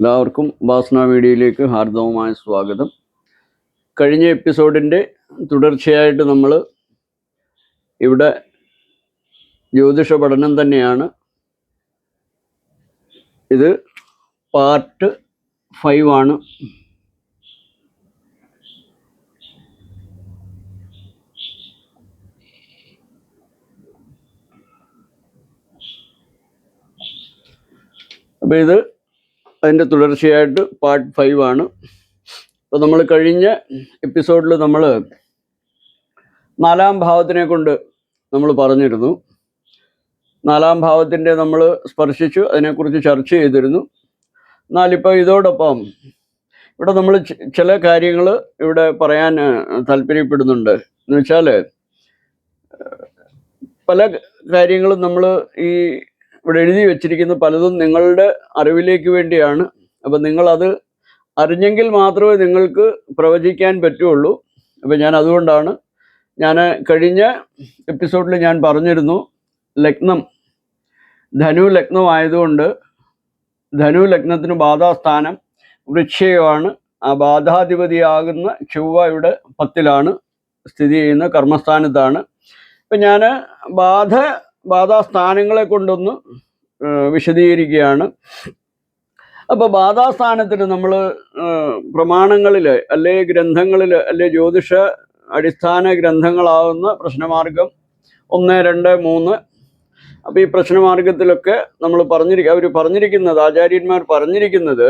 എല്ലാവർക്കും ബാസ്ന മീഡിയയിലേക്ക് ഹാർദവമായ സ്വാഗതം. കഴിഞ്ഞ എപ്പിസോഡിന്റെ തുടർച്ചയായിട്ട് നമ്മൾ ഇവിടെ ജ്യോതിഷ പഠനം തന്നെയാണ്. ഇത് പാർട്ട് ഫൈവ് ആണ്. അപ്പോൾ ഇത് അതിന്റെ തുടർച്ചയായിട്ട് പാർട്ട് ഫൈവ് ആണ്. അപ്പോൾ നമ്മൾ കഴിഞ്ഞ എപ്പിസോഡിൽ നമ്മൾ നാലാം ഭാവത്തിനെ കൊണ്ട് നമ്മൾ പറഞ്ഞിരുന്നു. നാലാം ഭാവത്തിന്റെ നമ്മൾ സ്പർശിച്ചു അതിനെക്കുറിച്ച് ചർച്ച ചെയ്തിരുന്നു. എന്നാലിപ്പോൾ ഇതോടൊപ്പം ഇവിടെ നമ്മൾ ചില കാര്യങ്ങൾ ഇവിടെ പറയാൻ താല്പര്യപ്പെടുന്നുണ്ട്. എന്ന് വെച്ചാൽ പല കാര്യങ്ങളും നമ്മൾ ഈ ഇവിടെ എഴുതി വെച്ചിരിക്കുന്ന പലതും നിങ്ങളുടെ അറിവിലേക്ക് വേണ്ടിയാണ്. അപ്പം നിങ്ങളത് അറിഞ്ഞെങ്കിൽ മാത്രമേ നിങ്ങൾക്ക് പ്രവചിക്കാൻ പറ്റുള്ളൂ. അപ്പം ഞാൻ അതുകൊണ്ടാണ് ഞാൻ കഴിഞ്ഞ എപ്പിസോഡിൽ ഞാൻ പറഞ്ഞിരുന്നു ലഗ്നം ധനു ലഗ്നം ആയതുകൊണ്ട് ധനു ലഗ്നത്തിന് ബാധാസ്ഥാനം വൃക്ഷയമാണ് ആ ബാധാധിപതിയാകുന്ന ചൊവ്വ ഇവിടെ പത്തിലാണ് സ്ഥിതി ചെയ്യുന്ന കർമ്മസ്ഥാനത്താണ്. ഇപ്പം ഞാൻ ബാധ ബാധാസ്ഥാനങ്ങളെ കൊണ്ടൊന്ന് വിശദീകരിക്കുകയാണ്. അപ്പോൾ ബാധാസ്ഥാനത്തിന് നമ്മൾ പ്രമാണങ്ങളിൽ അല്ലെ ഗ്രന്ഥങ്ങളിൽ അല്ലെ ജ്യോതിഷ അടിസ്ഥാന ഗ്രന്ഥങ്ങളാവുന്ന പ്രശ്നമാർഗം ഒന്ന് രണ്ട് മൂന്ന്. അപ്പോൾ ഈ പ്രശ്നമാർഗത്തിലൊക്കെ നമ്മൾ പറഞ്ഞിരിക്കുക അവർ പറഞ്ഞിരിക്കുന്നത് ആചാര്യന്മാർ പറഞ്ഞിരിക്കുന്നത്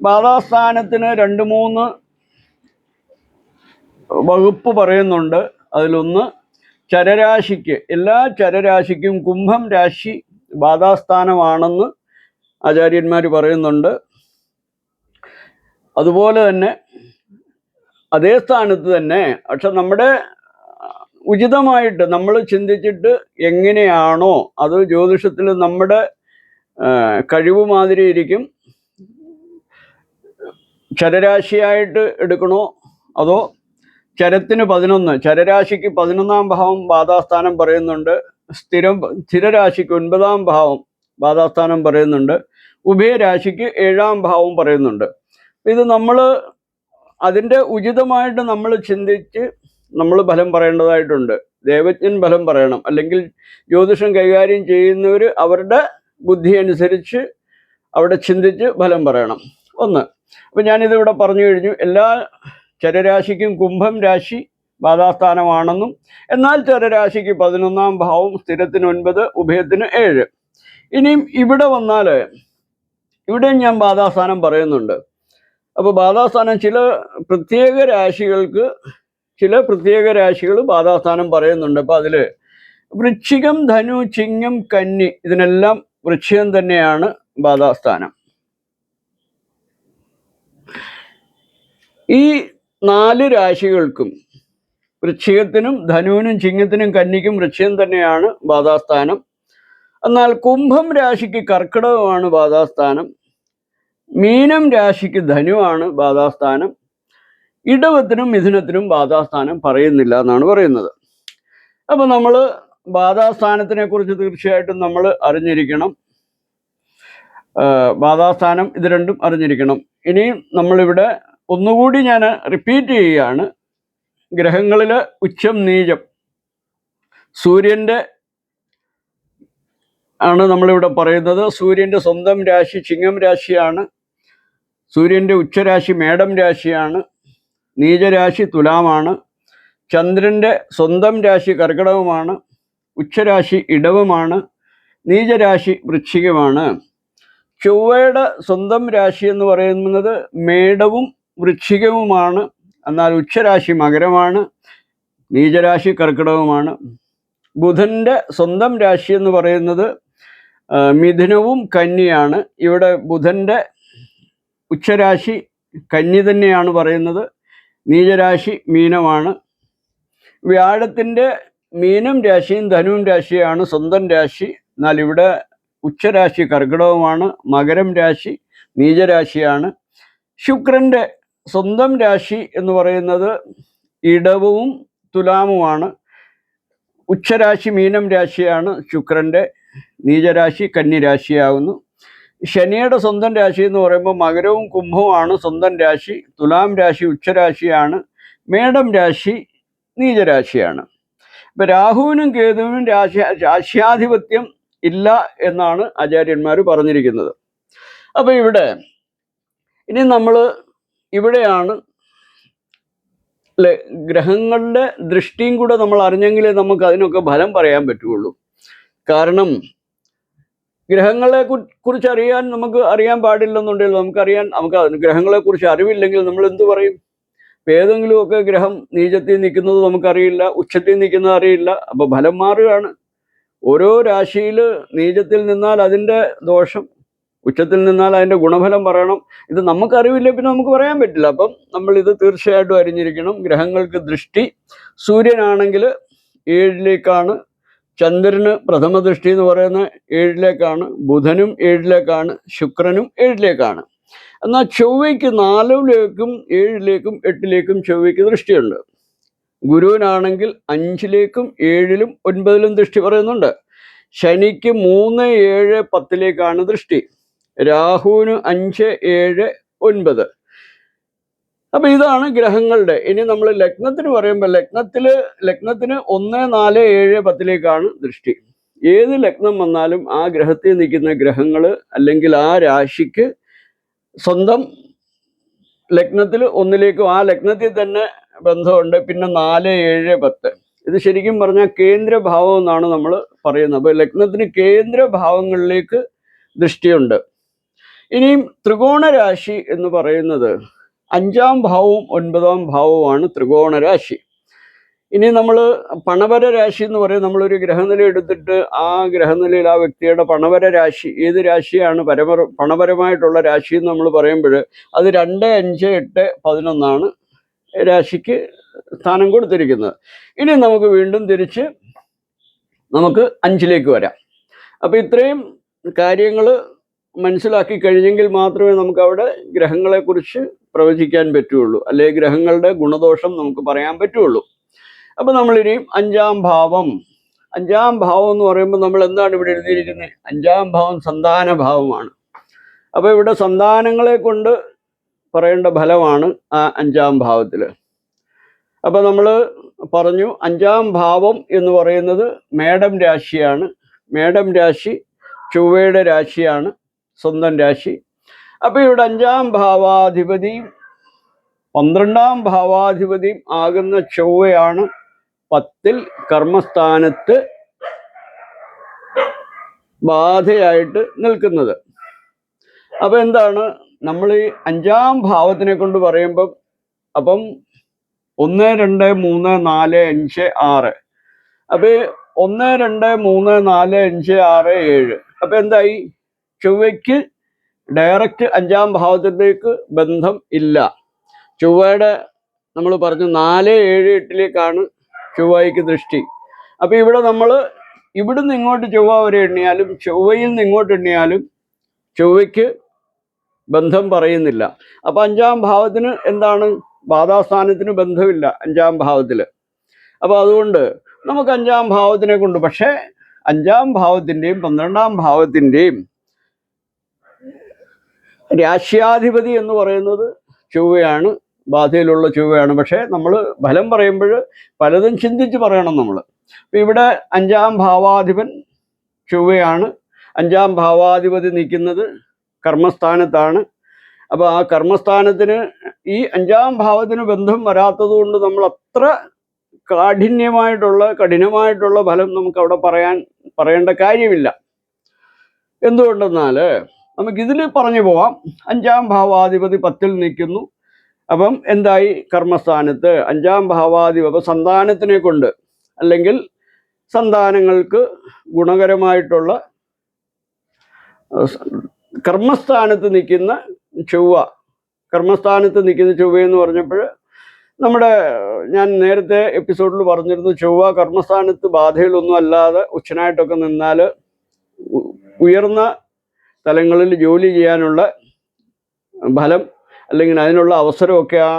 ബാധാസ്ഥാനത്തിന് രണ്ട് മൂന്ന് വകുപ്പ് പറയുന്നുണ്ട്. അതിലൊന്ന് ചരരാശിക്ക് എല്ലാ ചരരാശിക്കും കുംഭം രാശി ബാധാസ്ഥാനമാണെന്ന് ആചാര്യന്മാർ പറയുന്നുണ്ട്. അതുപോലെ തന്നെ അതേ സ്ഥാനത്ത് തന്നെ പക്ഷെ നമ്മുടെ ഉചിതമായിട്ട് നമ്മൾ ചിന്തിച്ചിട്ട് എങ്ങനെയാണോ അത് ജ്യോതിഷത്തിൽ നമ്മുടെ കഴിവ് മാതിരി ഇരിക്കും. ചരരാശിയായിട്ട് എടുക്കണോ അതോ ചരത്തിന് പതിനൊന്ന് ചരരാശിക്ക് പതിനൊന്നാം ഭാവം ബാധാസ്ഥാനം പറയുന്നുണ്ട്. സ്ഥിരം സ്ഥിരരാശിക്ക് ഒൻപതാം ഭാവം ബാധാസ്ഥാനം പറയുന്നുണ്ട്. ഉഭയരാശിക്ക് ഏഴാം ഭാവം പറയുന്നുണ്ട്. ഇത് നമ്മൾ അതിന്റെ ഉചിതമായിട്ട് നമ്മൾ ചിന്തിച്ച് നമ്മൾ ഫലം പറയേണ്ടതായിട്ടുണ്ട്. ദേവജ്ഞൻ ഫലം പറയണം. അല്ലെങ്കിൽ ജ്യോതിഷം കൈകാര്യം ചെയ്യുന്നവർ അവരുടെ ബുദ്ധി അനുസരിച്ച് അവിടെ ചിന്തിച്ച് ഫലം പറയണം. ഒന്ന്. അപ്പം ഞാനിതിവിടെ പറഞ്ഞു കഴിഞ്ഞു. എല്ലാ ചരരാശിക്കും കുംഭം രാശി ബാധാസ്ഥാനമാണെന്നും എന്നാൽ ചരരാശിക്ക് പതിനൊന്നാം ഭാവം സ്ഥിരത്തിന് ഒൻപത് ഉഭയത്തിന് ഏഴ്. ഇനിയും ഇവിടെ വന്നാൽ ഇവിടെ ഞാൻ ബാധാസ്ഥാനം പറയുന്നുണ്ട്. അപ്പോൾ ബാധാസ്ഥാനം ചില പ്രത്യേക രാശികൾക്ക് ചില പ്രത്യേക രാശികൾ ബാധാസ്ഥാനം പറയുന്നുണ്ട്. അപ്പോൾ അതിൽ വൃശ്ചികം ധനു ചിങ്ങം കന്നി ഇതിനെല്ലാം വൃശ്ചികം തന്നെയാണ് ബാധാസ്ഥാനം. ഈ നാല് രാശികൾക്കും വൃശ്ചികത്തിനും ധനുവിനും ചിങ്ങത്തിനും കന്നിക്കും വൃശ്ചികം തന്നെയാണ് ബാധാസ്ഥാനം എന്നാൽ കുംഭം രാശിക്ക് കർക്കിടകമാണ് ബാധാസ്ഥാനം മീനം രാശിക്ക് ധനുവാണ് ബാധാസ്ഥാനം ഇടവത്തിനും മിഥുനത്തിനും ബാധാസ്ഥാനം പറയുന്നില്ല എന്നാണ് പറയുന്നത്. അപ്പോൾ നമ്മൾ ബാധാസ്ഥാനത്തിനെ കുറിച്ച് തീർച്ചയായിട്ടും നമ്മൾ അറിഞ്ഞിരിക്കണം. ബാധാസ്ഥാനം ഇത് രണ്ടും അറിഞ്ഞിരിക്കണം. ഇനിയും നമ്മളിവിടെ ഒന്നുകൂടി ഞാൻ റിപ്പീറ്റ് ചെയ്യുകയാണ്. ഗ്രഹങ്ങളിൽ ഉച്ചം നീചം. സൂര്യന്റെ ആണ് നമ്മളിവിടെ പറയുന്നത്. സൂര്യന്റെ സ്വന്തം രാശി ചിങ്ങം രാശിയാണ്. സൂര്യന്റെ ഉച്ചരാശി മേടം രാശിയാണ്. നീചരാശി തുലാമാണ്. ചന്ദ്രന്റെ സ്വന്തം രാശി കർക്കിടകമാണ് ഉച്ചരാശി ഇടവമാണ്. നീചരാശി വൃശ്ചികമാണ്. ചൊവ്വയുടെ സ്വന്തം രാശി എന്ന് പറയുന്നത് മേടവും വൃശ്ചികവുമാണ് എന്നാൽ ഉച്ചരാശി മകരമാണ് നീചരാശി കർക്കിടകവുമാണ്. ബുധന്റെ സ്വന്തം രാശി എന്ന് പറയുന്നത് മിഥുനവും കന്നിയാണ് ഇവിടെ ബുധന്റെ ഉച്ചരാശി കന്നി തന്നെയാണ് പറയുന്നത് നീചരാശി മീനമാണ്. വ്യാഴത്തിന്റെ മീനം രാശിയും ധനുവും രാശിയാണ് സ്വന്തം രാശി. എന്നാൽ ഇവിടെ ഉച്ചരാശി കർക്കിടകമാണ് മകരം രാശി നീചരാശിയാണ്. ശുക്രന്റെ സ്വന്തം രാശി എന്ന് പറയുന്നത് ഇടവവും തുലാമുമാണ്. ഉച്ചരാശി മീനം രാശിയാണ് ശുക്രന്റെ നീചരാശി കന്നിരാശിയാവുന്നു ശനിയുടെ സ്വന്തം രാശി എന്ന് പറയുമ്പോൾ മകരവും കുംഭവുമാണ് സ്വന്തം രാശി. തുലാം രാശി ഉച്ചരാശിയാണ്. മേടം രാശി നീചരാശിയാണ്. ഇപ്പം രാഹുവിനും കേതുവിനും രാശി രാശ്യാധിപത്യം ഇല്ല എന്നാണ് ആചാര്യന്മാർ പറഞ്ഞിരിക്കുന്നത്. അപ്പോൾ ഇവിടെ ഇനി നമ്മൾ ഇവിടെയാണ് ഗ്രഹങ്ങളുടെ ദൃഷ്ടിയും കൂടെ നമ്മൾ അറിഞ്ഞെങ്കിലേ നമുക്ക് അതിനൊക്കെ ഫലം പറയാൻ പറ്റുള്ളൂ കാരണം ഗ്രഹങ്ങളെ കുറിച്ച് അറിയാൻ നമുക്ക് അറിയാൻ പാടില്ലെന്നുണ്ടെങ്കിൽ നമുക്കറിയാൻ നമുക്ക് ഗ്രഹങ്ങളെ കുറിച്ച് അറിവില്ലെങ്കിൽ നമ്മൾ എന്ത് പറയും? ഏതെങ്കിലുമൊക്കെ ഗ്രഹം നീചത്തിൽ നിൽക്കുന്നത് നമുക്കറിയില്ല ഉച്ചത്തിൽ നിൽക്കുന്നത് അറിയില്ല അപ്പൊ ഫലം മാറുകയാണ്. ഓരോ രാശിയിൽ നീചത്തിൽ നിന്നാൽ അതിന്റെ ദോഷം ഉച്ചത്തിൽ നിന്നാൽ അതിന്റെ ഗുണഫലം പറയണം. ഇത് നമുക്കറിവില്ല പിന്നെ നമുക്ക് പറയാൻ പറ്റില്ല. അപ്പം നമ്മൾ ഇത് തീർച്ചയായിട്ടും അറിഞ്ഞിരിക്കണം. ഗ്രഹങ്ങൾക്ക് ദൃഷ്ടി. സൂര്യനാണെങ്കിൽ ഏഴിലേക്കാണ്. ചന്ദ്രന് പ്രഥമ ദൃഷ്ടി എന്ന് പറയുന്ന ഏഴിലേക്കാണ്. ബുധനും ഏഴിലേക്കാണ്. ശുക്രനും ഏഴിലേക്കാണ്. എന്നാൽ ചൊവ്വയ്ക്ക് നാലിലേക്കും ഏഴിലേക്കും എട്ടിലേക്കും ചൊവ്വയ്ക്ക് ദൃഷ്ടിയുണ്ട്. ഗുരുവിനാണെങ്കിൽ അഞ്ചിലേക്കും ഏഴിലും ഒൻപതിലും ദൃഷ്ടി പറയുന്നുണ്ട്. ശനിക്ക് മൂന്ന് ഏഴ് പത്തിലേക്കാണ് ദൃഷ്ടി. രാഹുവിന് അഞ്ച് ഏഴ് ഒൻപത്. അപ്പൊ ഇതാണ് ഗ്രഹങ്ങളുടെ. ഇനി നമ്മൾ ലഗ്നത്തിന് പറയുമ്പോൾ ലഗ്നത്തിൽ ലഗ്നത്തിന് ഒന്ന് നാല് ഏഴ് പത്തിലേക്കാണ് ദൃഷ്ടി. ഏത് ലഗ്നം വന്നാലും ആ ഗ്രഹത്തിൽ നിൽക്കുന്ന ഗ്രഹങ്ങൾ അല്ലെങ്കിൽ ആ രാശിക്ക് സ്വന്തം ലഗ്നത്തിൽ ഒന്നിലേക്കും ആ ലഗ്നത്തിൽ തന്നെ ബന്ധമുണ്ട്. പിന്നെ നാല് ഏഴ് പത്ത്. ഇത് ശരിക്കും പറഞ്ഞാൽ കേന്ദ്രഭാവം എന്നാണ് നമ്മൾ പറയുന്നത്. അപ്പോൾ ലഗ്നത്തിന് കേന്ദ്രഭാവങ്ങളിലേക്ക് ദൃഷ്ടിയുണ്ട്. ഇനിയും ത്രികോണരാശി എന്ന് പറയുന്നത് അഞ്ചാം ഭാവവും ഒൻപതാം ഭാവവുമാണ് ത്രികോണ രാശി ഇനി നമ്മൾ പണവര രാശി എന്ന് പറയും നമ്മളൊരു ഗ്രഹനില എടുത്തിട്ട് ആ ഗ്രഹനിലയിൽ ആ വ്യക്തിയുടെ പണവര രാശി ഏത് രാശിയാണ് പരമ പണപരമായിട്ടുള്ള രാശി എന്ന് നമ്മൾ പറയുമ്പോൾ അത് രണ്ട് അഞ്ച് എട്ട് പതിനൊന്നാണ് രാശിക്ക് സ്ഥാനം കൊടുത്തിരിക്കുന്നത്. ഇനി നമുക്ക് വീണ്ടും തിരിച്ച് നമുക്ക് അഞ്ചിലേക്ക് വരാം. അപ്പോൾ ഇത്രയും കാര്യങ്ങൾ മനസ്സിലാക്കി കഴിഞ്ഞെങ്കിൽ മാത്രമേ നമുക്ക് അവിടെ ഗ്രഹങ്ങളെക്കുറിച്ച് പ്രവചിക്കാൻ പറ്റുള്ളൂ. അല്ലെ ഗ്രഹങ്ങളുടെ ഗുണദോഷം നമുക്ക് പറയാൻ പറ്റുള്ളൂ. അപ്പൊ നമ്മളിനി അഞ്ചാം ഭാവം. അഞ്ചാം ഭാവം എന്ന് പറയുമ്പോൾ നമ്മൾ എന്താണ് ഇവിടെ എഴുതിയിരിക്കുന്നത്? അഞ്ചാം ഭാവം സന്താന ഭാവമാണ്. അപ്പോൾ ഇവിടെ സന്താനങ്ങളെ കൊണ്ട് പറയേണ്ട ഫലമാണ് ആ അഞ്ചാം ഭാവത്തിൽ അപ്പോൾ നമ്മൾ പറഞ്ഞു അഞ്ചാം ഭാവം എന്ന് പറയുന്നത് മേഡം രാശിയാണ്. മേഡം രാശി ചൊവ്വയുടെ രാശിയാണ്. സ്വന്തം രാശി. അപ്പൊ ഇവിടെ അഞ്ചാം ഭാവാധിപതിയും പന്ത്രണ്ടാം ഭാവാധിപതിയും ആകുന്ന ചൊവ്വയാണ് പത്തിൽ കർമ്മസ്ഥാനത്ത് ബാധയായിട്ട് നിൽക്കുന്നത്. അപ്പൊ എന്താണ്? നമ്മൾ ഈ അഞ്ചാം ഭാവത്തിനെ കൊണ്ട് പറയുമ്പം അപ്പം ഒന്ന് രണ്ട് മൂന്ന് നാല് അഞ്ച് ആറ്. അപ്പൊ ഒന്ന് രണ്ട് മൂന്ന് നാല് അഞ്ച് ആറ് ഏഴ്. അപ്പൊ എന്തായി? ചൊവ്വയ്ക്ക് ഡയറക്റ്റ് അഞ്ചാം ഭാവത്തിലേക്ക് ബന്ധം ഇല്ല. ചൊവ്വയുടെ നമ്മൾ പറഞ്ഞു നാല് ഏഴ് എട്ടിലേക്കാണ് ചൊവ്വയ്ക്ക് ദൃഷ്ടി. അപ്പോൾ ഇവിടെ നമ്മൾ ഇവിടുന്ന് ഇങ്ങോട്ട് ചൊവ്വ വരെ എണ്ണിയാലും ചൊവ്വയിൽ നിന്ന് ഇങ്ങോട്ട് എണ്ണിയാലും ചൊവ്വയ്ക്ക് ബന്ധം പറയുന്നില്ല. അപ്പൊ അഞ്ചാം ഭാവത്തിന് എന്താണ്? ബാധാസ്ഥാനത്തിന് ബന്ധമില്ല അഞ്ചാം ഭാവത്തിൽ അപ്പോൾ അതുകൊണ്ട് നമുക്ക് അഞ്ചാം ഭാവത്തിനെ കൊണ്ട് പക്ഷേ അഞ്ചാം ഭാവത്തിന്റെയും പന്ത്രണ്ടാം ഭാവത്തിന്റെയും രാശ്യാധിപതി എന്ന് പറയുന്നത് ചൊവ്വയാണ് ബാധയിലുള്ള ചൊവ്വയാണ്. പക്ഷേ നമ്മൾ ഫലം പറയുമ്പോൾ പലതും ചിന്തിച്ച് പറയണം നമ്മൾ ഇവിടെ അഞ്ചാം ഭാവാധിപൻ ചൊവ്വയാണ്. അഞ്ചാം ഭാവാധിപതി നിൽക്കുന്നത് കർമ്മസ്ഥാനത്താണ്. അപ്പോൾ ആ കർമ്മസ്ഥാനത്തിന് ഈ അഞ്ചാം ഭാവത്തിന് ബന്ധം വരാത്തത് കൊണ്ട് നമ്മൾ അത്ര കാഠിന്യമായിട്ടുള്ള കഠിനമായിട്ടുള്ള ഫലം നമുക്ക് അവിടെ പറയാൻ പറയേണ്ട കാര്യമില്ല. എന്തുകൊണ്ടെന്നാൽ നമുക്ക് ഇതിൽ പറഞ്ഞു പോവാം. അഞ്ചാം ഭാവാധിപതി പത്തിൽ നിൽക്കുന്നു. അപ്പം എന്തായി? കർമ്മസ്ഥാനത്ത്. അഞ്ചാം ഭാവാധിപതി സന്താനത്തിനെ കൊണ്ട് അല്ലെങ്കിൽ സന്താനങ്ങൾക്ക് ഗുണകരമായിട്ടുള്ള കർമ്മസ്ഥാനത്ത് നിൽക്കുന്ന ചൊവ്വ. കർമ്മസ്ഥാനത്ത് നിൽക്കുന്ന ചൊവ്വ എന്ന് പറഞ്ഞപ്പോൾ നമ്മുടെ ഞാൻ നേരത്തെ എപ്പിസോഡിൽ പറഞ്ഞിരുന്നു ചൊവ്വ കർമ്മസ്ഥാനത്ത് ബാധയിലൊന്നും അല്ലാതെ ഉച്ചനായിട്ടൊക്കെ നിന്നാൽ ഉയർന്ന തലങ്ങളിൽ ജോലി ചെയ്യാനുള്ള ഫലം അല്ലെങ്കിൽ അതിനുള്ള അവസരമൊക്കെ ആ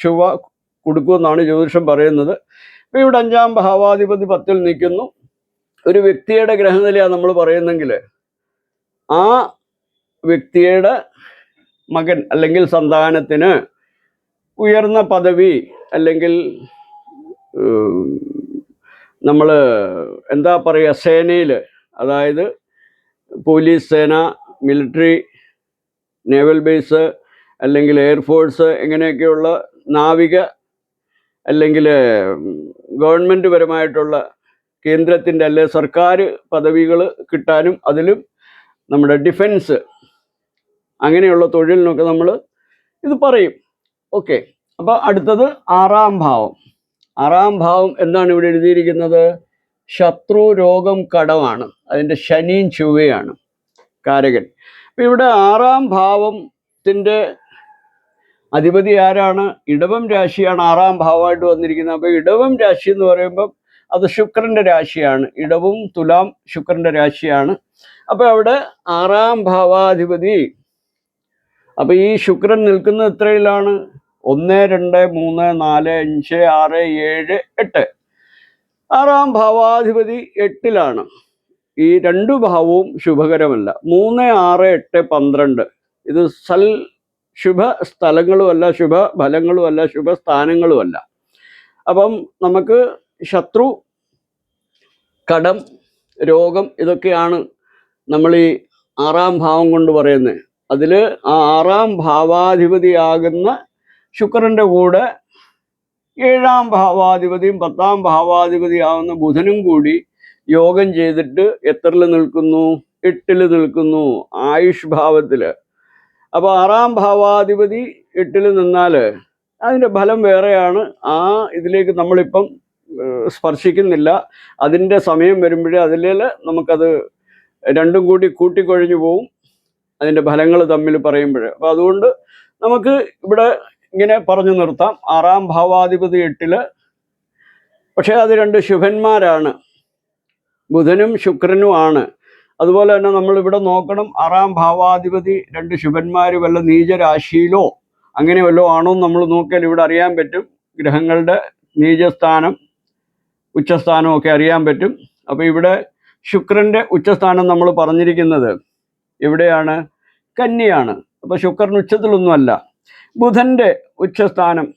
ചൊവ്വ കൊടുക്കുമെന്നാണ് ജ്യോതിഷം പറയുന്നത്. ഇപ്പം ഇവിടെ അഞ്ചാം ഭാവാധിപതി പത്തിൽ നിൽക്കുന്നു. ഒരു വ്യക്തിയുടെ ഗ്രഹനിലയാണ് നമ്മൾ പറയുന്നെങ്കിൽ ആ വ്യക്തിയുടെ മകൻ അല്ലെങ്കിൽ സന്താനത്തിന് ഉയർന്ന പദവി അല്ലെങ്കിൽ നമ്മൾ എന്താ പറയുക സേനയിൽ അതായത് പോലീസ് സേന മിലിറ്ററി നേവൽ ബേസ് അല്ലെങ്കിൽ എയർഫോഴ്സ് ഇങ്ങനെയൊക്കെയുള്ള നാവിക അല്ലെങ്കിൽ ഗവൺമെന്റ് പരമായിട്ടുള്ള കേന്ദ്രത്തിന്റെ അല്ലെ സർക്കാർ പദവികൾ കിട്ടാനും അതിലും നമ്മുടെ ഡിഫൻസ് അങ്ങനെയുള്ള തൊഴിലിനൊക്കെ നമ്മൾ ഇത് പറയും. ഓക്കെ അപ്പോൾ അടുത്തത് ആറാം ഭാവം. ആറാം ഭാവം എന്താണ് ഇവിടെ എഴുതിയിരിക്കുന്നത്? ശത്രു രോഗം കടമാണ്. അതിന്റെ ശനിയും ചൊവ്വയാണ് കാരകൻ. അപ്പം ഇവിടെ ആറാം ഭാവത്തിന്റെ അധിപതി ആരാണ്? ഇടവം രാശിയാണ് ആറാം ഭാവമായിട്ട് വന്നിരിക്കുന്നത്. അപ്പോൾ ഇടവം രാശി എന്ന് പറയുമ്പം അത് ശുക്രന്റെ രാശിയാണ്. ഇടവും തുലാം ശുക്രന്റെ രാശിയാണ്. അപ്പോൾ അവിടെ ആറാം ഭാവാധിപതി. അപ്പോൾ ഈ ശുക്രൻ നിൽക്കുന്നത് എത്രയിലാണ്? ഒന്ന് രണ്ട് മൂന്ന് നാല് അഞ്ച് ആറ് ഏഴ് എട്ട്. ആറാം ഭാവാധിപതി എട്ടിലാണ്. ഈ രണ്ടു ഭാവവും ശുഭകരമല്ല. മൂന്ന് ആറ് എട്ട് പന്ത്രണ്ട്. ഇത് സൽ ശുഭ സ്ഥലങ്ങളുമല്ല ശുഭ ഫലങ്ങളുമല്ല ശുഭ സ്ഥാനങ്ങളുമല്ല അപ്പം നമുക്ക് ശത്രു കടം രോഗം ഇതൊക്കെയാണ് നമ്മൾ ഈ ആറാം ഭാവം കൊണ്ട് പറയുന്നത്. അതിൽ ആ ആറാം ഭാവാധിപതിയാകുന്ന ശുക്രന്റെ കൂടെ ഏഴാം ഭാവാധിപതിയും പത്താം ഭാവാധിപതിയാകുന്ന ബുധനും കൂടി യോഗം ചെയ്തിട്ട് എത്രയിൽ നിൽക്കുന്നു? എട്ടിൽ നിൽക്കുന്നു ആയുഷ് ഭാവത്തിൽ അപ്പോൾ ആറാം ഭാവാധിപതി എട്ടിൽ നിന്നാൽ അതിന്റെ ഫലം വേറെയാണ്. ആ ഇതിലേക്ക് നമ്മളിപ്പം സ്പർശിക്കുന്നില്ല. അതിന്റെ സമയം വരുമ്പോഴേ അതിൽ നമുക്കത് രണ്ടും കൂടി കൂട്ടിക്കൊഴിഞ്ഞു പോവും. അതിന്റെ ഫലങ്ങൾ തമ്മിൽ പറയുമ്പോൾ അപ്പോൾ അതുകൊണ്ട് നമുക്ക് ഇവിടെ ഇങ്ങനെ പറഞ്ഞു നിർത്താം. ആറാം ഭാവാധിപതി എട്ടിൽ പക്ഷേ അത് രണ്ട് ശുഭന്മാരാണ്. ബുധനും ശുക്രനുമാണ് അതുപോലെ തന്നെ നമ്മൾ ഇവിടെ നോക്കണം ആറാം ഭാവാധിപതി രണ്ട് ശുഭന്മാർ വല്ല നീചരാശിയിലോ അങ്ങനെ വല്ലതും ആണോ നമ്മൾ നോക്കിയാൽ ഇവിടെ അറിയാൻ പറ്റും. ഗ്രഹങ്ങളുടെ നീചസ്ഥാനം ഉച്ചസ്ഥാനം ഒക്കെ അറിയാൻ പറ്റും. അപ്പോൾ ഇവിടെ ശുക്രന്റെ ഉച്ചസ്ഥാനം നമ്മൾ പറഞ്ഞിരിക്കുന്നത് എവിടെയാണ്? കന്നിയാണ് അപ്പോൾ ശുക്രൻ ഉച്ചത്തിലൊന്നുമല്ല. ബുധന്റെ ഉച്ചസ്ഥാനം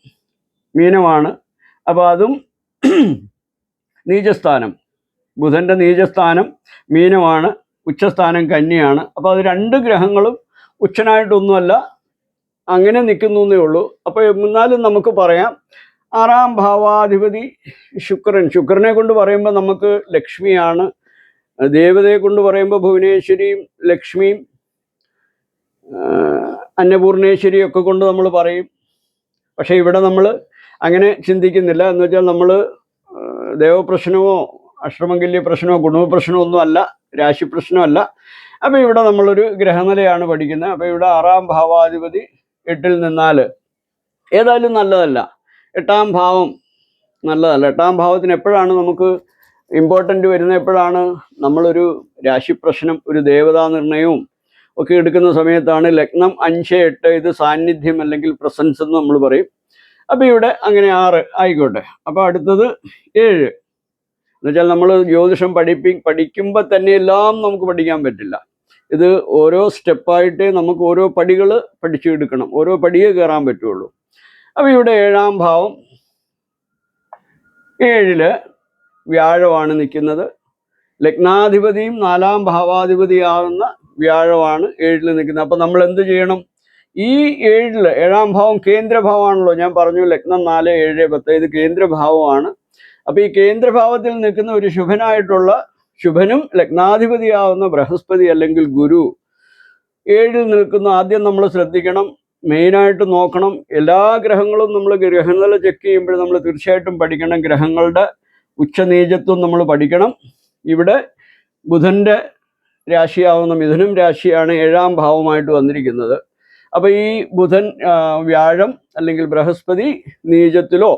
മീനമാണ്. അപ്പോൾ അതും നീചസ്ഥാനം. ബുധന്റെ നീചസ്ഥാനം മീനമാണ് ഉച്ചസ്ഥാനം കന്നിയാണ് അപ്പോൾ അത് രണ്ട് ഗ്രഹങ്ങളും ഉച്ചനായിട്ടൊന്നുമല്ല അങ്ങനെ നിൽക്കുന്നു എന്നേ ഉള്ളൂ. അപ്പോൾ എന്നാലും നമുക്ക് പറയാം ആറാം ഭാവാധിപതി ശുക്രൻ. ശുക്രനെ കൊണ്ട് പറയുമ്പോൾ നമുക്ക് ലക്ഷ്മിയാണ്. ദേവതയെ കൊണ്ട് പറയുമ്പോൾ ഭുവനേശ്വരിയും ലക്ഷ്മിയും അന്നപൂർണേശ്വരിയും ഒക്കെ കൊണ്ട് നമ്മൾ പറയും. പക്ഷേ ഇവിടെ നമ്മൾ അങ്ങനെ ചിന്തിക്കുന്നില്ല. എന്ന് വെച്ചാൽ നമ്മൾ ദേവപ്രശ്നമോ അഷ്ടമംഗല്യ പ്രശ്നമോ ഗുണവ പ്രശ്നമോ ഒന്നും അല്ല രാശി പ്രശ്നമല്ല അപ്പോൾ ഇവിടെ നമ്മളൊരു ഗ്രഹനിലയാണ് പഠിക്കുന്നത്. അപ്പോൾ ഇവിടെ ആറാം ഭാവാധിപതി എട്ടിൽ നിന്നാൽ ഏതായാലും നല്ലതല്ല. എട്ടാം ഭാവം നല്ലതല്ല. എട്ടാം ഭാവത്തിന് എപ്പോഴാണ് നമുക്ക് ഇമ്പോർട്ടന്റ് വരുന്നത്? എപ്പോഴാണ് നമ്മളൊരു രാശി പ്രശ്നം ഒരു ദേവതാ നിർണയവും ഒക്കെ എടുക്കുന്ന സമയത്താണ് ലഗ്നം അഞ്ച് എട്ട് ഇത് സാന്നിധ്യം അല്ലെങ്കിൽ പ്രസൻസ് എന്ന് നമ്മൾ പറയും. അപ്പോൾ ഇവിടെ അങ്ങനെ ആറ് ആയിക്കോട്ടെ. അപ്പോൾ അടുത്തത് ഏഴ്. എന്നുവെച്ചാൽ നമ്മൾ ജ്യോതിഷം പഠിപ്പി പഠിക്കുമ്പോൾ തന്നെ എല്ലാം നമുക്ക് പഠിക്കാൻ പറ്റില്ല. ഇത് ഓരോ സ്റ്റെപ്പായിട്ടേ നമുക്ക് ഓരോ പടികൾ പഠിച്ചെടുക്കണം. ഓരോ പടിയേ കയറാൻ പറ്റുള്ളൂ. അപ്പോൾ ഇവിടെ ഏഴാം ഭാവം. ഏഴിൽ വ്യാഴമാണ് നിൽക്കുന്നത്. ലഗ്നാധിപതിയും നാലാം ഭാവാധിപതിയാകുന്ന വ്യാഴമാണ് ഏഴിൽ നിൽക്കുന്നത്. അപ്പം നമ്മൾ എന്ത് ചെയ്യണം? ഈ ഏഴിൽ ഏഴാം ഭാവം കേന്ദ്രഭാവമാണല്ലോ ഞാൻ പറഞ്ഞു. ലഗ്നം നാല് ഏഴ് പത്ത്. ഇത് കേന്ദ്രഭാവമാണ്. അപ്പൊ ഈ കേന്ദ്രഭാവത്തിൽ നിൽക്കുന്ന ഒരു ശുഭനായിട്ടുള്ള ശുഭനും ലഗ്നാധിപതിയാവുന്ന ബൃഹസ്പതി അല്ലെങ്കിൽ ഗുരു ഏഴിൽ നിൽക്കുന്ന ആദ്യം നമ്മൾ ശ്രദ്ധിക്കണം മെയിനായിട്ട് നോക്കണം. എല്ലാ ഗ്രഹങ്ങളും നമ്മൾ ഗ്രഹനില ചെക്ക് ചെയ്യുമ്പോൾ നമ്മൾ തീർച്ചയായിട്ടും പഠിക്കണം. ഗ്രഹങ്ങളുടെ ഉച്ചനീചത്വം നമ്മൾ പഠിക്കണം. ഇവിടെ ബുധന്റെ രാശിയാവുന്ന മിഥുനം രാശിയാണ് ഏഴാം ഭാവമായിട്ട് വന്നിരിക്കുന്നത്. അപ്പോൾ ഈ ബുധൻ വ്യാഴം അല്ലെങ്കിൽ ബൃഹസ്പതി നീചത്തിലോ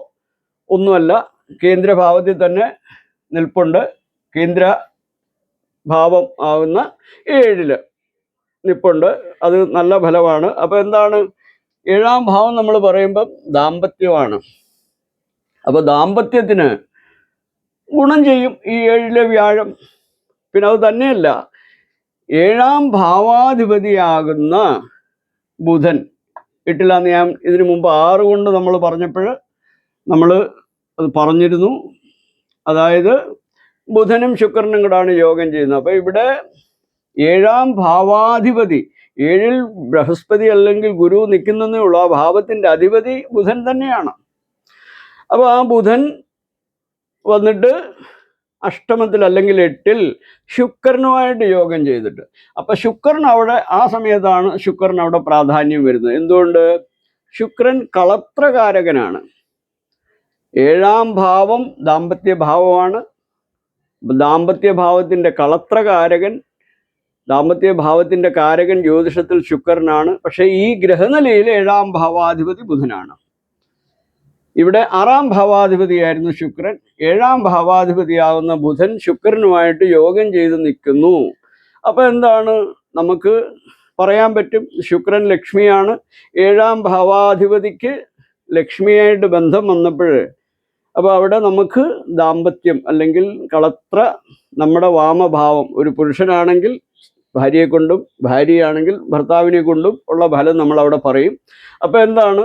ഒന്നുമല്ല. കേന്ദ്രഭാവത്തിൽ തന്നെ നിൽപ്പുണ്ട്. കേന്ദ്ര ഭാവം ആവുന്ന ഏഴിൽ നിൽപ്പുണ്ട് അത് നല്ല ഫലമാണ്. അപ്പോൾ എന്താണ്? ഏഴാം ഭാവം നമ്മൾ പറയുമ്പം ദാമ്പത്യമാണ്. അപ്പോൾ ദാമ്പത്യത്തിന് ഗുണം ചെയ്യും ഈ ഏഴിലെ വ്യാഴം. പിന്നെ അത് തന്നെയല്ല ഏഴാം ഭാവാധിപതിയാകുന്ന ബുധൻ. എട്ടിലാന്ന് ഞാൻ ഇതിനു മുമ്പ് ആറ് കൊണ്ട് നമ്മൾ പറഞ്ഞപ്പോൾ നമ്മൾ അത് പറഞ്ഞിരുന്നു. അതായത് ബുധനും ശുക്രനും കൂടാണ് യോഗം ചെയ്യുന്നത്. അപ്പോൾ ഇവിടെ ഏഴാം ഭാവാധിപതി ഏഴിൽ ബൃഹസ്പതി അല്ലെങ്കിൽ ഗുരു നിൽക്കുന്നതേ ആ ഭാവത്തിന്റെ അധിപതി ബുധൻ തന്നെയാണ്. അപ്പോൾ ആ ബുധൻ വന്നിട്ട് അഷ്ടമത്തിൽ അല്ലെങ്കിൽ എട്ടിൽ ശുക്രനുമായിട്ട് യോഗം ചെയ്തിട്ട്. അപ്പം ശുക്രൻ അവിടെ ആ സമയത്താണ് ശുക്രൻ അവിടെ പ്രാധാന്യം വരുന്നത്. എന്തുകൊണ്ട്? ശുക്രൻ കളത്രകാരകനാണ്. ഏഴാം ഭാവം ദാമ്പത്യ ഭാവമാണ് ദാമ്പത്യ കളത്രകാരകൻ ദാമ്പത്യ ഭാവത്തിന്റെ കാരകൻ ജ്യോതിഷത്തിൽ ശുക്രനാണ്. പക്ഷേ ഈ ഗ്രഹനിലയിൽ ഏഴാം ഭാവാധിപതി ബുധനാണ്. ഇവിടെ ആറാം ഭാവാധിപതിയായിരുന്നു ശുക്രൻ. ഏഴാം ഭാവാധിപതിയാവുന്ന ബുധൻ ശുക്രനുമായിട്ട് യോഗം ചെയ്ത് നിൽക്കുന്നു. അപ്പോൾ എന്താണ് നമുക്ക് പറയാൻ പറ്റും? ശുക്രൻ ലക്ഷ്മിയാണ്. ഏഴാം ഭാവാധിപതിക്ക് ലക്ഷ്മിയായിട്ട് ബന്ധം വന്നപ്പോൾ അപ്പോൾ അവിടെ നമുക്ക് ദാമ്പത്യം അല്ലെങ്കിൽ കളത്ര നമ്മുടെ വാമഭാവം ഒരു പുരുഷനാണെങ്കിൽ ഭാര്യയെ കൊണ്ടും ഭാര്യയാണെങ്കിൽ ഭർത്താവിനെ കൊണ്ടും ഉള്ള ഫലം നമ്മൾ അവിടെ പറയും. അപ്പോൾ എന്താണ്?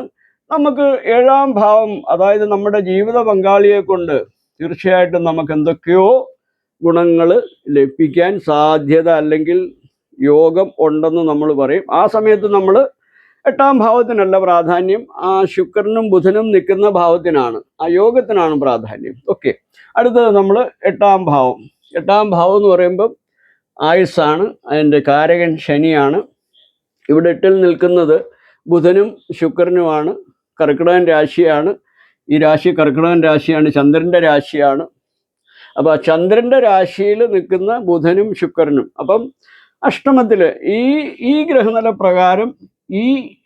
നമുക്ക് ഏഴാം ഭാവം അതായത് നമ്മുടെ ജീവിത പങ്കാളിയെ കൊണ്ട് തീർച്ചയായിട്ടും നമുക്ക് എന്തൊക്കെയോ ഗുണങ്ങൾ ലഭിക്കാൻ സാധ്യത അല്ലെങ്കിൽ യോഗം ഉണ്ടെന്ന് നമ്മൾ പറയും. ആ സമയത്ത് നമ്മൾ എട്ടാം ഭാവത്തിനല്ല പ്രാധാന്യം. ആ ശുക്രനും ബുധനും നിൽക്കുന്ന ഭാവത്തിനാണ്. ആ യോഗത്തിനാണ് പ്രാധാന്യം. ഓക്കെ അടുത്തത് നമ്മൾ എട്ടാം ഭാവം. എട്ടാം ഭാവം എന്ന് പറയുമ്പം ആയുസ്സാണ്. അതിന്റെ കാരകൻ ശനിയാണ്. ഇവിടെ എട്ടിൽ നിൽക്കുന്നത് ബുധനും ശുക്രനുമാണ്. കർക്കിടകൻ രാശിയാണ്. ഈ രാശി കർക്കിടകൻ രാശിയാണ്. ചന്ദ്രന്റെ രാശിയാണ്. അപ്പോൾ ചന്ദ്രന്റെ രാശിയിൽ നിൽക്കുന്ന ബുധനും ശുക്രനും. അപ്പം അഷ്ടമത്തിൽ ഈ ഈ ഗ്രഹനില പ്രകാരം ഈ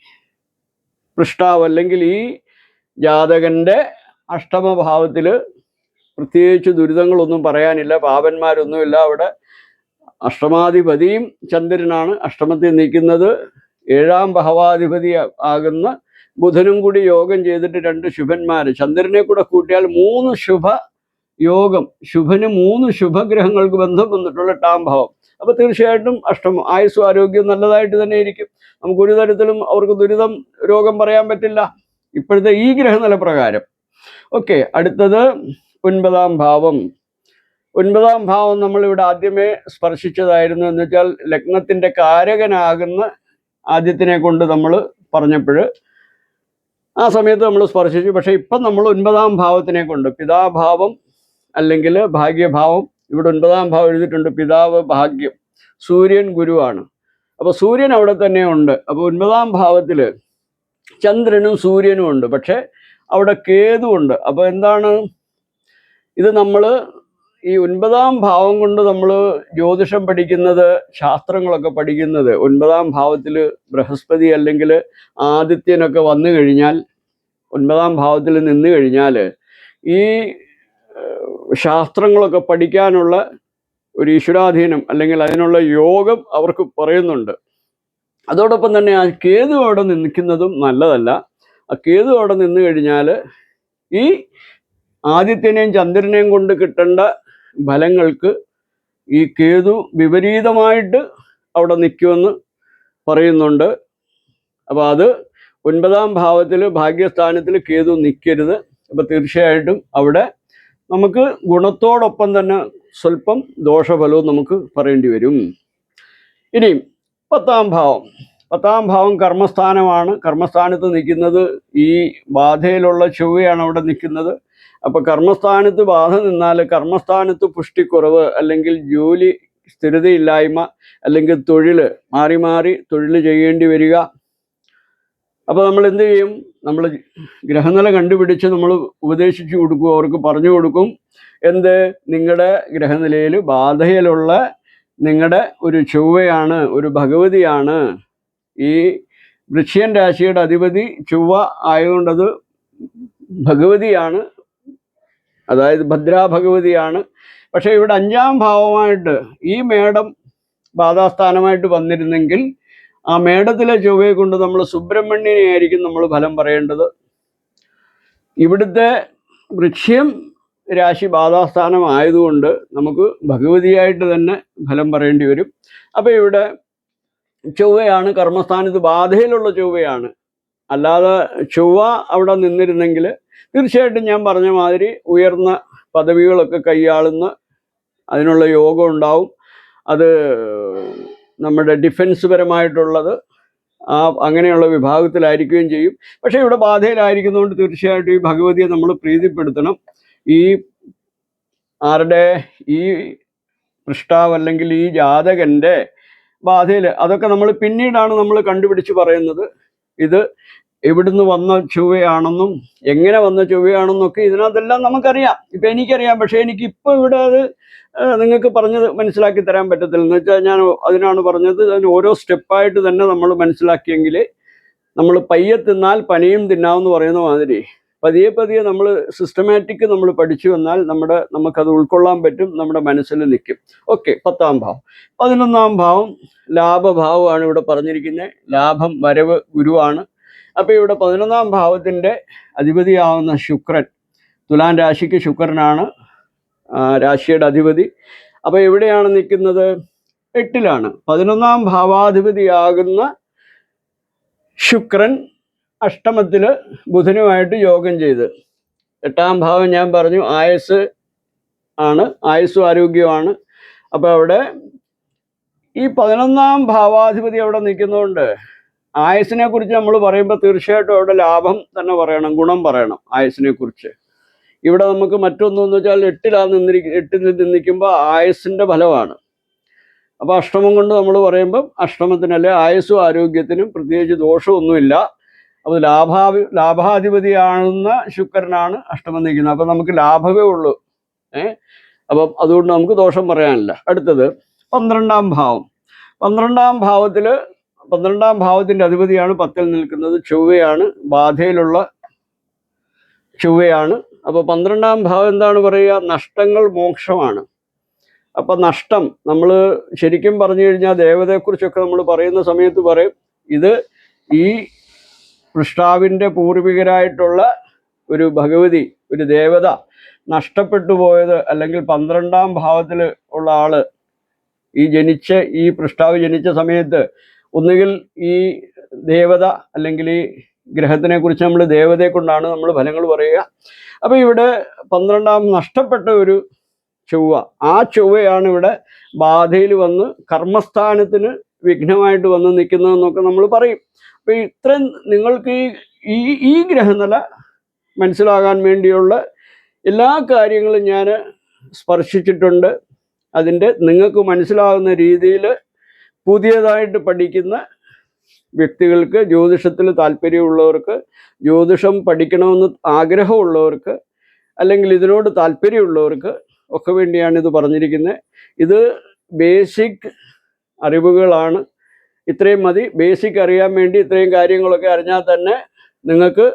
പൃഷ്ടാവ് അല്ലെങ്കിൽ ഈ ജാതകന്റെ അഷ്ടമഭാവത്തിൽ പ്രത്യേകിച്ച് ദുരിതങ്ങളൊന്നും പറയാനില്ല. പാപന്മാരൊന്നുമില്ല. അവിടെ അഷ്ടമാധിപതിയും ചന്ദ്രനാണ് അഷ്ടമത്തിൽ നിൽക്കുന്നത്. ഏഴാം ഭാവാധിപതി ആകുന്ന ബുധനും കൂടി യോഗം ചെയ്തിട്ട് രണ്ട് ശുഭന്മാർ ചന്ദ്രനെ കൂടെ കൂട്ടിയാൽ മൂന്ന് ശുഭ യോഗം. ശുഭന് മൂന്ന് ശുഭഗ്രഹങ്ങൾക്ക് ബന്ധം വന്നിട്ടുള്ള എട്ടാം ഭാവം. അപ്പൊ തീർച്ചയായിട്ടും അഷ്ടമം ആയുസ്സും ആരോഗ്യവും നല്ലതായിട്ട് തന്നെ ഇരിക്കും. നമുക്ക് ഒരു തരത്തിലും അവർക്ക് ദുരിതം രോഗം പറയാൻ പറ്റില്ല. ഇപ്പോഴത്തെ ഈ ഗ്രഹനില പ്രകാരം. ഓക്കെ അടുത്തത് ഒൻപതാം ഭാവം. ഒൻപതാം ഭാവം നമ്മൾ ഇവിടെ ആദ്യമേ സ്പർശിച്ചതായിരുന്നു എന്ന് വെച്ചാൽ ലഗ്നത്തിന്റെ കാരകനാകുന്ന ആദ്യത്തിനെ കൊണ്ട് നമ്മൾ പറഞ്ഞപ്പോൾ ആ സമയത്ത് നമ്മൾ സ്പർശിച്ചു. പക്ഷേ ഇപ്പം നമ്മൾ ഒൻപതാം ഭാവത്തിനെ കൊണ്ട് പിതാഭാവം അല്ലെങ്കിൽ ഭാഗ്യഭാവം ഇവിടെ ഒൻപതാം ഭാവം എഴുതിയിട്ടുണ്ട് പിതാവ് ഭാഗ്യം സൂര്യൻ ഗുരുവാണ്. അപ്പോൾ സൂര്യൻ അവിടെ തന്നെ ഉണ്ട്. അപ്പൊ ഒൻപതാം ഭാവത്തിൽ ചന്ദ്രനും സൂര്യനും ഉണ്ട്. പക്ഷേ അവിടെ കേതു ഉണ്ട്. അപ്പൊ എന്താണ്? ഇത് നമ്മൾ ഈ ഒൻപതാം ഭാവം കൊണ്ട് നമ്മൾ ജ്യോതിഷം പഠിക്കുന്നത് ശാസ്ത്രങ്ങളൊക്കെ പഠിക്കുന്നത് ഒൻപതാം ഭാവത്തിൽ ബൃഹസ്പതി അല്ലെങ്കിൽ ആദിത്യനൊക്കെ വന്നു കഴിഞ്ഞാൽ ഒൻപതാം ഭാവത്തിൽ നിന്ന് കഴിഞ്ഞാൽ ഈ ശാസ്ത്രങ്ങളൊക്കെ പഠിക്കാനുള്ള ഒരു ഈശ്വരാധീനം അല്ലെങ്കിൽ അതിനുള്ള യോഗം അവർക്ക് പറയുന്നുണ്ട്. അതോടൊപ്പം തന്നെ ആ കേതു അവിടെ നിൽക്കുന്നതും നല്ലതല്ല. ആ കേതു അവിടെ നിന്ന് കഴിഞ്ഞാൽ ഈ ആദിത്യനെയും ചന്ദ്രനെയും കൊണ്ട് കിട്ടേണ്ട ഫലങ്ങൾക്ക് ഈ കേതു വിപരീതമായിട്ട് അവിടെ നിൽക്കുമെന്ന് പറയുന്നുണ്ട്. അപ്പോൾ അത് ഒൻപതാം ഭാവത്തിൽ ഭാഗ്യസ്ഥാനത്തിൽ കേതു നിൽക്കരുത് അപ്പോൾ തീർച്ചയായിട്ടും അവിടെ നമുക്ക് ഗുണത്തോടൊപ്പം തന്നെ സ്വല്പം ദോഷഫലവും നമുക്ക് പറയേണ്ടി വരും. ഇനി പത്താം ഭാവം. പത്താം ഭാവം കർമ്മസ്ഥാനമാണ്. കർമ്മസ്ഥാനത്ത് നിൽക്കുന്നത് ഈ ബാധയിലുള്ള ചൊവ്വയാണ് അവിടെ നിൽക്കുന്നത്. അപ്പോൾ കർമ്മസ്ഥാനത്ത് ബാധ നിന്നാൽ കർമ്മസ്ഥാനത്ത് പുഷ്ടിക്കുറവ് അല്ലെങ്കിൽ ജോലി സ്ഥിരതയില്ലായ്മ അല്ലെങ്കിൽ തൊഴിൽ മാറി മാറി തൊഴിൽ ചെയ്യേണ്ടി വരിക. അപ്പോൾ നമ്മൾ എന്ത് ചെയ്യും? നമ്മൾ ഗ്രഹനില കണ്ടുപിടിച്ച് നമ്മൾ ഉപദേശിച്ചു കൊടുക്കും അവർക്ക് പറഞ്ഞു കൊടുക്കും. എന്ത്? നിങ്ങളുടെ ഗ്രഹനിലയിൽ ബാധയിലുള്ള നിങ്ങളുടെ ഒരു ചൊവ്വയാണ് ഒരു ഭഗവതിയാണ്. ഈ വൃക്ഷ്യൻ രാശിയുടെ അധിപതി ചൊവ്വ ആയതുകൊണ്ടത് ഭഗവതിയാണ്. അതായത് ഭദ്രാ ഭഗവതിയാണ് പക്ഷേ ഇവിടെ അഞ്ചാം ഭാവമായിട്ട് ഈ മേടം ബാധാസ്ഥാനമായിട്ട് വന്നിരുന്നെങ്കിൽ ആ മേടത്തിലെ ചൊവ്വയെ കൊണ്ട് നമ്മൾ സുബ്രഹ്മണ്യനെ ആയിരിക്കും നമ്മൾ ഫലം പറയേണ്ടത്. ഇവിടുത്തെ വൃക്ഷ്യം രാശി ബാധാസ്ഥാനം ആയതുകൊണ്ട് നമുക്ക് ഭഗവതിയായിട്ട് തന്നെ ഫലം പറയേണ്ടി വരും. അപ്പോൾ ഇവിടെ ചൊവ്വയാണ് കർമ്മസ്ഥാനത്ത് ബാധയിലുള്ള ചൊവ്വയാണ്. അല്ലാതെ ചൊവ്വ അവിടെ നിന്നിരുന്നെങ്കിൽ തീർച്ചയായിട്ടും ഞാൻ പറഞ്ഞ മാതിരി ഉയർന്ന പദവികളൊക്കെ കൈയാളുന്ന അതിനുള്ള യോഗം ഉണ്ടാവും. അത് നമ്മുടെ ഡിഫൻസ് പരമായിട്ടുള്ളത് ആ അങ്ങനെയുള്ള വിഭാഗത്തിലായിരിക്കുകയും ചെയ്യും. പക്ഷേ ഇവിടെ ബാധയിലായിരിക്കുന്നതുകൊണ്ട് തീർച്ചയായിട്ടും ഈ ഭഗവതിയെ നമ്മൾ പ്രീതിപ്പെടുത്തണം. ഈ ആരുടെ ഈ പൃഷ്ടാവ് അല്ലെങ്കിൽ ഈ ജാതകന്റെ ബാധയിൽ അതൊക്കെ നമ്മൾ പിന്നീടാണ് നമ്മൾ കണ്ടുപിടിച്ച് പറയുന്നത്. ഇത് എവിടുന്ന് വന്ന ചൊവ്വയാണെന്നും എങ്ങനെ വന്ന ചൊവ്വയാണെന്നൊക്കെ ഇതിനകത്തെല്ലാം നമുക്കറിയാം. ഇപ്പം എനിക്കറിയാം. പക്ഷേ എനിക്ക് ഇപ്പോൾ ഇവിടെ അത് നിങ്ങൾക്ക് പറഞ്ഞത് മനസ്സിലാക്കി തരാൻ പറ്റത്തില്ല. എന്ന് വെച്ചാൽ ഞാൻ അതിനാണ് പറഞ്ഞത്. അതിന് ഓരോ സ്റ്റെപ്പായിട്ട് തന്നെ നമ്മൾ മനസ്സിലാക്കിയെങ്കിൽ നമ്മൾ പയ്യെ തിന്നാൽ പനിയും തിന്നാമെന്ന് പറയുന്ന മാതിരി. പതിയെ പതിയെ നമ്മൾ സിസ്റ്റമാറ്റിക് നമ്മൾ പഠിച്ചു വന്നാൽ നമ്മുടെ നമുക്കത് ഉൾക്കൊള്ളാൻ പറ്റും. നമ്മുടെ മനസ്സിൽ നിൽക്കും. ഓക്കെ പത്താം ഭാവം. പതിനൊന്നാം ഭാവം ലാഭഭാവമാണ് ഇവിടെ പറഞ്ഞിരിക്കുന്നത് ലാഭം വരവ് ഗുരുവാണ്. അപ്പോൾ ഇവിടെ പതിനൊന്നാം ഭാവത്തിന്റെ അധിപതിയാവുന്ന ശുക്രൻ തുലാം രാശിക്ക് ശുക്രനാണ് രാശിയുടെ അധിപതി. അപ്പോൾ എവിടെയാണ് നിൽക്കുന്നത്? എട്ടിലാണ്. പതിനൊന്നാം ഭാവാധിപതിയാകുന്ന ശുക്രൻ അഷ്ടമത്തിൽ ബുധനുമായിട്ട് യോഗം ചെയ്ത്. എട്ടാം ഭാവം ഞാൻ പറഞ്ഞു ആയസ് ആണ് ആയുസ്സും ആരോഗ്യമാണ് അപ്പോൾ അവിടെ ഈ പതിനൊന്നാം ഭാവാധിപതി അവിടെ നിൽക്കുന്നതുകൊണ്ട് ആയുസിനെ കുറിച്ച് നമ്മൾ പറയുമ്പോൾ തീർച്ചയായിട്ടും അവിടെ ലാഭം തന്നെ പറയണം ഗുണം പറയണം ആയുസിനെ കുറിച്ച്. ഇവിടെ നമുക്ക് മറ്റൊന്നെന്ന് വെച്ചാൽ എട്ടിലാണ് നിന്നിരിക്കും എട്ടിൽ നിന്നിരിക്കുമ്പോൾ ആയുസിന്റെ ഫലമാണ്. അപ്പോൾ അഷ്ടമം കൊണ്ട് നമ്മൾ പറയുമ്പം അഷ്ടമത്തിനല്ലേ ആയുസ്സും ആരോഗ്യത്തിനും പ്രത്യേകിച്ച് ദോഷമൊന്നുമില്ല. അപ്പോൾ ലാഭാവി ലാഭാധിപതിയാണെന്ന ശുക്രനാണ് അഷ്ടമം നിൽക്കുന്നത്. അപ്പം നമുക്ക് ലാഭമേ ഉള്ളൂ. ഏ? അപ്പം അതുകൊണ്ട് നമുക്ക് ദോഷം പറയാനില്ല. അടുത്തത് പന്ത്രണ്ടാം ഭാവം. പന്ത്രണ്ടാം ഭാവത്തിൽ പന്ത്രണ്ടാം ഭാവത്തിന്റെ അധിപതിയാണ് പത്തിൽ നിൽക്കുന്നത്. ചൊവ്വയാണ് ബാധയിലുള്ള ചൊവ്വയാണ്. അപ്പോൾ പന്ത്രണ്ടാം ഭാവം എന്താണ് പറയുക? നഷ്ടങ്ങൾ മോക്ഷമാണ്. അപ്പം നഷ്ടം നമ്മൾ ശരിക്കും പറഞ്ഞു കഴിഞ്ഞാൽ ദേവതയെക്കുറിച്ചൊക്കെ നമ്മൾ പറയുന്ന സമയത്ത് പറയും ഇത് ഈ പൃഷ്ടാവിന്റെ പൂർവികരായിട്ടുള്ള ഒരു ഭഗവതി ഒരു ദേവത നഷ്ടപ്പെട്ടു പോയത് അല്ലെങ്കിൽ പന്ത്രണ്ടാം ഭാവത്തിൽ ഉള്ള ആൾ ഈ ജനിച്ച ഈ പൃഷ്ടാവ് ജനിച്ച സമയത്ത് ഒന്നുകിൽ ഈ ദേവത അല്ലെങ്കിൽ ഈ ഗ്രഹത്തിനെ കുറിച്ച് നമ്മൾ ദേവതയെ കൊണ്ടാണ് നമ്മൾ ഫലങ്ങൾ പറയുക. അപ്പോൾ ഇവിടെ പന്ത്രണ്ടാം നഷ്ടപ്പെട്ട ഒരു ചൊവ്വ. ആ ചൊവ്വയാണ് ഇവിടെ ബാധയിൽ വന്ന് കർമ്മസ്ഥാനത്തിന് വിഘ്നമായിട്ട് വന്ന് നിൽക്കുന്നതെന്നൊക്കെ നമ്മൾ പറയും. അപ്പോൾ ഇത്രയും നിങ്ങൾക്ക് ഈ ഈ ഗ്രഹനില മനസ്സിലാകാൻ വേണ്ടിയുള്ള എല്ലാ കാര്യങ്ങളും ഞാൻ സ്പർശിച്ചിട്ടുണ്ട്. അതിന്റെ നിങ്ങൾക്ക് മനസ്സിലാകുന്ന രീതിയിൽ പുതിയതായിട്ട് പഠിക്കുന്ന വ്യക്തികൾക്ക് ജ്യോതിഷത്തിൽ താല്പര്യമുള്ളവർക്ക് ജ്യോതിഷം പഠിക്കണമെന്ന് ആഗ്രഹമുള്ളവർക്ക് അല്ലെങ്കിൽ ഇതിനോട് താല്പര്യമുള്ളവർക്ക് ഒക്കെ വേണ്ടിയാണ് ഇത് പറഞ്ഞിരിക്കുന്നത് ഇത് ബേസിക് അറിവുകളാണ്. ഇത്രയും മതി. ബേസിക് അറിയാൻ വേണ്ടി ഇത്രയും കാര്യങ്ങളൊക്കെ അറിഞ്ഞാൽ തന്നെ നിങ്ങൾക്ക്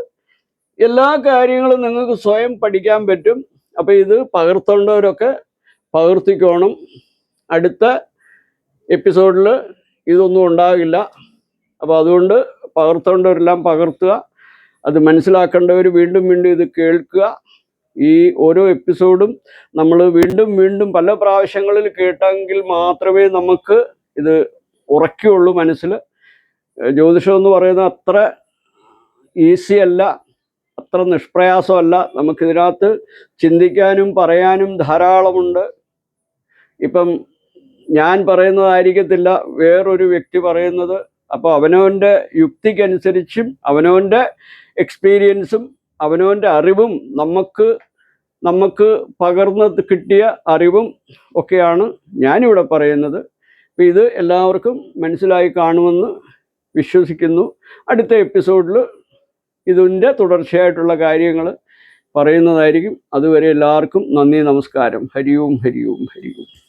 എല്ലാ കാര്യങ്ങളും നിങ്ങൾക്ക് സ്വയം പഠിക്കാൻ പറ്റും. അപ്പോൾ ഇത് പകർത്തേണ്ടവരൊക്കെ പകർത്തിക്കോണം. അടുത്ത എപ്പിസോഡിൽ ഇതൊന്നും ഉണ്ടാകില്ല. അപ്പോൾ അതുകൊണ്ട് പകർത്തേണ്ടവരെല്ലാം പകർത്തുക. അത് മനസ്സിലാക്കേണ്ടവർ വീണ്ടും വീണ്ടും ഇത് കേൾക്കുക. ഈ ഓരോ എപ്പിസോഡും നമ്മൾ വീണ്ടും വീണ്ടും പല പ്രാവശ്യങ്ങളിൽ കേട്ടെങ്കിൽ മാത്രമേ നമുക്ക് ഇത് ഉറക്കുകയുള്ളൂ മനസ്സിൽ ജ്യോതിഷം എന്ന് പറയുന്നത് അത്ര ഈസി അല്ല അത്ര നിഷ്പ്രയാസമല്ല. നമുക്കിതിനകത്ത് ചിന്തിക്കാനും പറയാനും ധാരാളമുണ്ട്. ഇപ്പം ഞാൻ പറയുന്നതായിരിക്കത്തില്ല. വേറൊരു വ്യക്തി പറയുന്നത് അപ്പോൾ അവനവന്റെ യുക്തിക്കനുസരിച്ചും അവനവന്റെ എക്സ്പീരിയൻസും അവനവന്റെ അറിവും നമുക്ക് നമുക്ക് പകർന്ന് കിട്ടിയ അറിവും ഒക്കെയാണ് ഞാനിവിടെ പറയുന്നത്. അപ്പോൾ ഇത് എല്ലാവർക്കും മനസ്സിലായി കാണുമെന്ന് വിശ്വസിക്കുന്നു. അടുത്ത എപ്പിസോഡിൽ ഇതിന്റെ തുടർച്ചയായിട്ടുള്ള കാര്യങ്ങൾ പറയുന്നതായിരിക്കും. അതുവരെ എല്ലാവർക്കും നന്ദി നമസ്കാരം. ഹരിയും ഹരിയും ഹരിയോം.